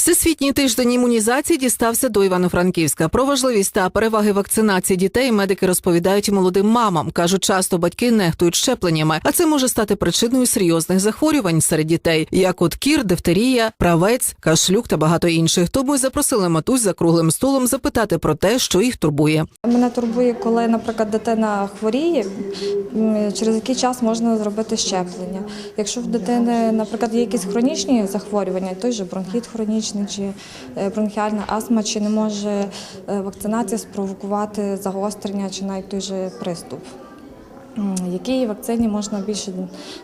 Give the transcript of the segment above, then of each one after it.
Всесвітній тиждень імунізації дістався до Івано-Франківська. Про важливість та переваги вакцинації дітей медики розповідають молодим мамам. кажуть, часто батьки нехтують щепленнями, а це може стати причиною серйозних захворювань серед дітей, як от кір, дифтерія, правець, кашлюк та багато інших. Тому й запросили матусь за круглим столом запитати про те, що їх турбує. Мене турбує, коли, наприклад, дитина хворіє, через який час можна зробити щеплення. Якщо в дитини, наприклад, є якісь хронічні захворювання, той же бронхіт хронічний чи е, бронхіальна астма, чи не може е, вакцинація спровокувати загострення чи навіть той же приступ. Якій вакцині можна більше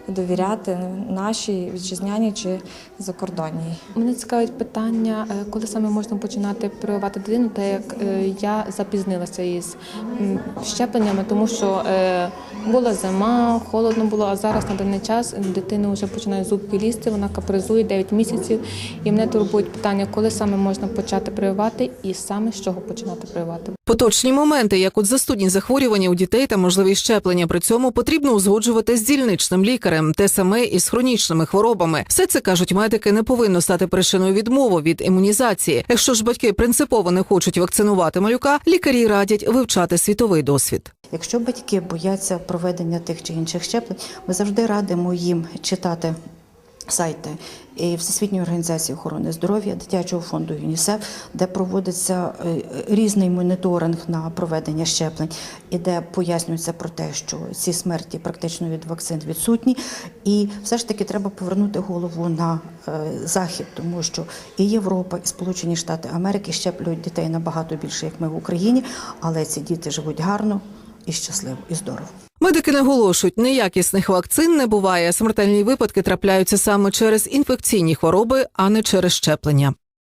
довіряти нашій вітчизняній чи закордонній? Мене цікавить питання, е, коли саме можна починати прививати дитину, так як е, я запізнилася із щепленнями, тому що е, була зима, холодно було, а зараз на даний час дитини вже починає зубки лізти, вона капризує 9 місяців. І мене турбують питання, коли саме можна почати прививати і саме з чого починати прививати. Поточні моменти, як от застудні захворювання у дітей та можливість щеплення, при цьому потрібно узгоджувати з дільничним лікарем, те саме і з хронічними хворобами. Все це кажуть медики, не повинно стати причиною відмови від імунізації. Якщо ж батьки принципово не хочуть вакцинувати малюка, лікарі радять вивчати світовий досвід. Якщо батьки бояться проведення тих чи інших щеплень, ми завжди радимо їм читати сайти і Всесвітньої організації охорони здоров'я, дитячого фонду ЮНІСЕФ, де проводиться е, різний моніторинг на проведення щеплень, і де пояснюється про те, що ці смерті практично від вакцин відсутні, і все ж таки треба повернути голову на е, захід, тому що і Європа, і Сполучені Штати Америки щеплюють дітей набагато більше, як ми в Україні, але ці діти живуть гарно і щасливо, і здорово. Медики наголошують, неякісних вакцин не буває. Смертельні випадки трапляються саме через інфекційні хвороби, а не через щеплення.